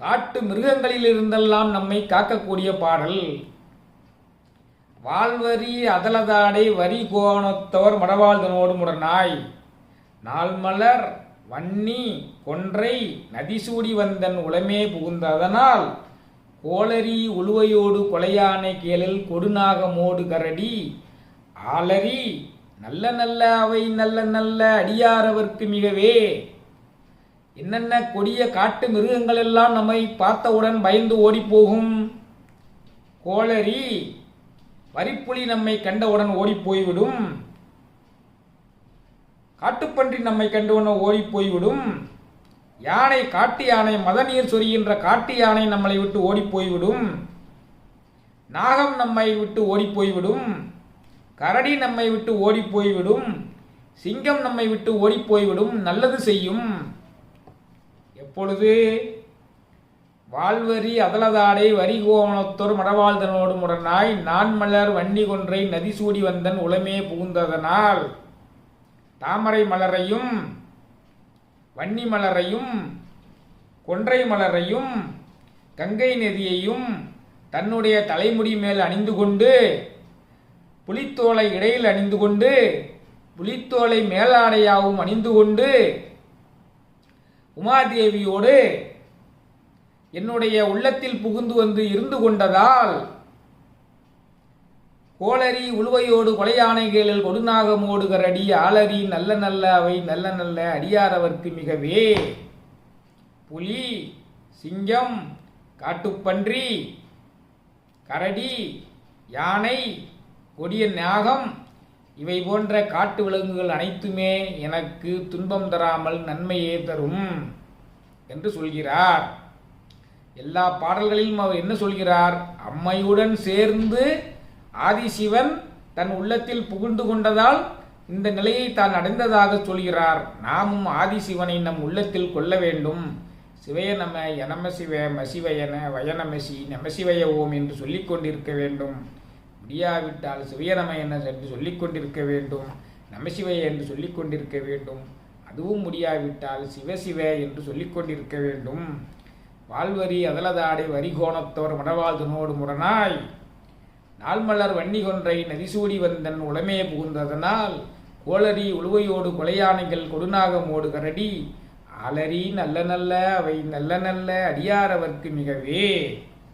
காட்டு மிருகங்களில் இருந்தெல்லாம் நம்மை காக்கக்கூடிய பாடல். வாழ்வரி அதலதாடை வரி கோணத்தவர் மடவாழ்தனோடு முடனாய் நாள்மலர் வன்னி கொன்றை நதிசூடி வந்தன் உளமே புகுந்ததனால் கோளரி உழுவையோடு கொலையானை கேளில் கொடுநாகமோடு கரடி. ஆலரி நல்ல நல்ல அவை நல்ல நல்ல அடியாரவர்க்கு மிகவே. என்னென்ன கொடிய காட்டு மிருகங்கள் எல்லாம் நம்மை பார்த்தவுடன் பயந்து ஓடிப்போகும்? கோளரி வரிப்புலி நம்மை கண்டவுடன் ஓடிப் போய்விடும் காட்டுப்பன்றி நம்மை கண்டவுடன் ஓடிப் போய்விடும் யானை காட்டு யானை மதநீர் சொரிகின்ற காட்டு யானை நம்மளை விட்டு ஓடிப் போய்விடும் நாகம் நம்மை விட்டு ஓடி போய்விடும் கரடி நம்மை விட்டு ஓடிப் போய்விடும் சிங்கம் நம்மை விட்டு ஓடி போய்விடும் நல்லது செய்யும். எப்பொழுது வாழ்வரி அதலதாடை வரி மடவாழ்தனோடு முரணாய் நான் மலர் வன்னி கொன்றை நதி சூடி வந்தன் உளமே புகுந்ததனால் தாமரை மலரையும் வன்னி மலரையும் கொன்றை மலரையும் கங்கை நதியையும் தன்னுடைய தலைமுடி மேல் அணிந்து கொண்டு புலித்தோலை இடையில் அணிந்து கொண்டு புலித்தோலை மேலாடையாகவும் அணிந்து கொண்டு உமாதேவியோடு என்னுடைய உள்ளத்தில் புகுந்து வந்து இருந்து கொண்டதால் கோளரி உழுவையோடு கொலையானைகளில் கொடுநாகமோடு கரடி ஆளரி நல்ல நல்ல அவை நல்ல நல்ல அடியாரவர்க்கு மிகவே. புலி சிங்கம் காட்டுப்பன்றி கரடி யானை கொடிய நாகம் இவை போன்ற காட்டு விலங்குகள் அனைத்துமே எனக்கு துன்பம் தராமல் நன்மையே தரும் என்று சொல்கிறார். எல்லா பாடல்களிலும் அவர் என்ன சொல்கிறார்? அம்மையுடன் சேர்ந்து ஆதிசிவன் தன் உள்ளத்தில் புகுந்து கொண்டதால் இந்த நிலையை தான் அடைந்ததாக சொல்கிறார். நாமும் ஆதிசிவனை நம் உள்ளத்தில் கொள்ள வேண்டும். சிவய நம எனமசிவ மசிவயன வயநமசி நமசிவய ஓம் என்று சொல்லிக் கொண்டிருக்க வேண்டும். முடியாவிட்டால் சிவயநம என்ன என்று சொல்லிக் கொண்டிருக்க வேண்டும் நமசிவய என்று சொல்லிக் கொண்டிருக்க வேண்டும். அதுவும் முடியாவிட்டால் சிவசிவ என்று சொல்லிக் கொண்டிருக்க வேண்டும். வாழ்வரி அதலதாடை வரிகோணத்தோர் மடவாழ்தனோடு முரணாய். நாள்மலர் வன்னிகொன்றை நதிசூடி வந்தன் உளமே புகுந்ததனால் கோளரி உழுவையோடு கொலையானைகள் கொடுநாகமோடு கரடி. ஆலரி நல்ல நல்ல அவை நல்ல நல்ல அடியாரவர்க்கு மிகவே.